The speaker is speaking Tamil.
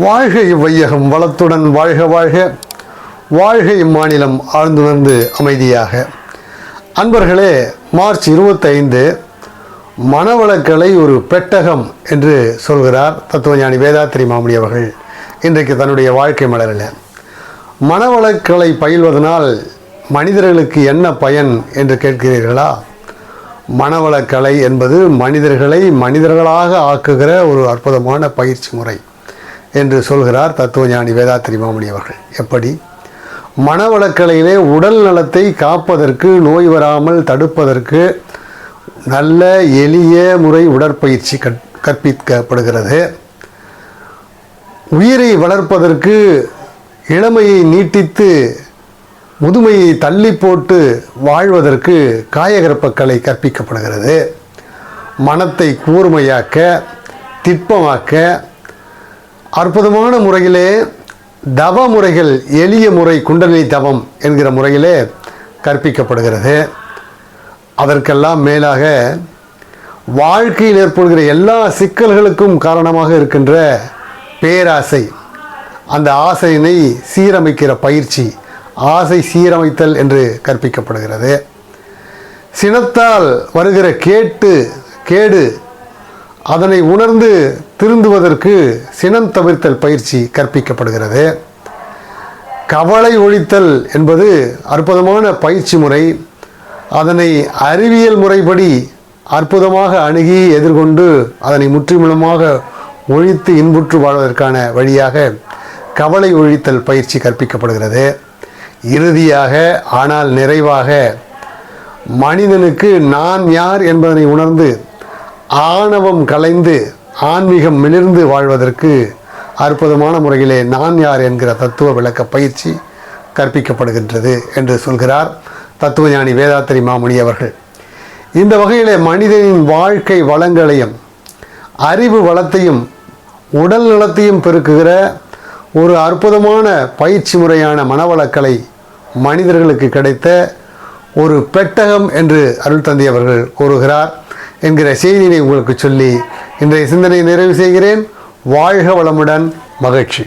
வாழ்க இவ்வையகம் வளத்துடன் வாழ்க வாழ்க. வாழ்க இம்மாநிலம் வந்து அமைதியாக. அன்பர்களே மார்ச் இருபத்தைந்து மனவளக்கலை ஒரு பெட்டகம் என்று சொல்கிறார் தத்துவஞானி வேதாத்திரி மாமுடி அவர்கள். இன்றைக்கு தன்னுடைய வாழ்க்கை மலரில். மனவளக்கலை பயில்வதனால் மனிதர்களுக்கு என்ன பயன் என்று கேட்கிறீர்களா? மனவளக்கலை என்பது மனிதர்களை மனிதர்களாக ஆக்குகிற ஒரு அற்புதமான பயிற்சி முறை. என்று சொல்கிறார் தத்துவஞானி வேதாத்திரி மாமணி அவர்கள். எப்படி? மனவளக்கலையிலே உடல் நலத்தை காப்பதற்கு நோய் வராமல் தடுப்பதற்கு நல்ல எளிய முறை உடற்பயிற்சி கற் கற்பிக்கப்படுகிறது. உயிரை வளர்ப்பதற்கு இளமையை நீட்டித்து முதுமையை தள்ளி போட்டு வாழ்வதற்கு காயகற்பக்கலை கற்பிக்கப்படுகிறது. மனத்தை கூர்மையாக்க திட்பமாக்க அற்புதமான முறையிலே தவ முறைகள் எளிய முறை குண்டலினி தவம் என்கிற முறையிலே கற்பிக்கப்படுகிறது. அதற்கெல்லாம் மேலாக வாழ்க்கையில் ஏற்படுகிற எல்லா சிக்கல்களுக்கும் காரணமாக இருக்கின்ற பேராசை. அந்த ஆசையினை சீரமைக்கிற பயிற்சி ஆசை சீரமைத்தல் என்று கற்பிக்கப்படுகிறது. சினத்தால் வருகிற கேட்டு கேடு அதனை உணர்ந்து திருந்துவதற்கு சினம் தவிர்த்தல் பயிற்சி கற்பிக்கப்படுகிறது. கவலை ஒழித்தல் என்பது அற்புதமான பயிற்சி முறை. அதனை அறிவியல் முறைப்படி அற்புதமாக அணுகி எதிர்கொண்டு அதனை முற்றிலுமாக ஒழித்து இன்புற்று வாழ்வதற்கான வழியாக கவலை ஒழித்தல் பயிற்சி கற்பிக்கப்படுகிறது. இறுதியாக ஆனால் நிறைவாக மனிதனுக்கு நான் யார் என்பதனை உணர்ந்து ஆணவம் கலைந்து ஆன்மீகம் மிளிர்ந்து வாழ்வதற்கு அற்புதமான முறையிலே நான் யார் என்கிற தத்துவ விளக்க பயிற்சி கற்பிக்கப்படுகின்றது என்று சொல்கிறார் தத்துவஞானி வேதாத்திரி மாமுனி அவர்கள். இந்த வகையிலே மனிதனின் வாழ்க்கை வளங்களையும் அறிவு வளத்தையும் உடல் நலத்தையும் பெருக்குகிற ஒரு அற்புதமான பயிற்சி முறையான மனவளக்கலை மனிதர்களுக்கு கிடைத்த ஒரு பெட்டகம் என்று அருள் தந்தை அவர்கள் கூறுகிறார். என்கிற செய்தியை உங்களுக்கு சொல்லி இன்றைய சிந்தனை நிறைவு செய்கிறேன். வாழ்க வளமுடன் மகிழ்ச்சி.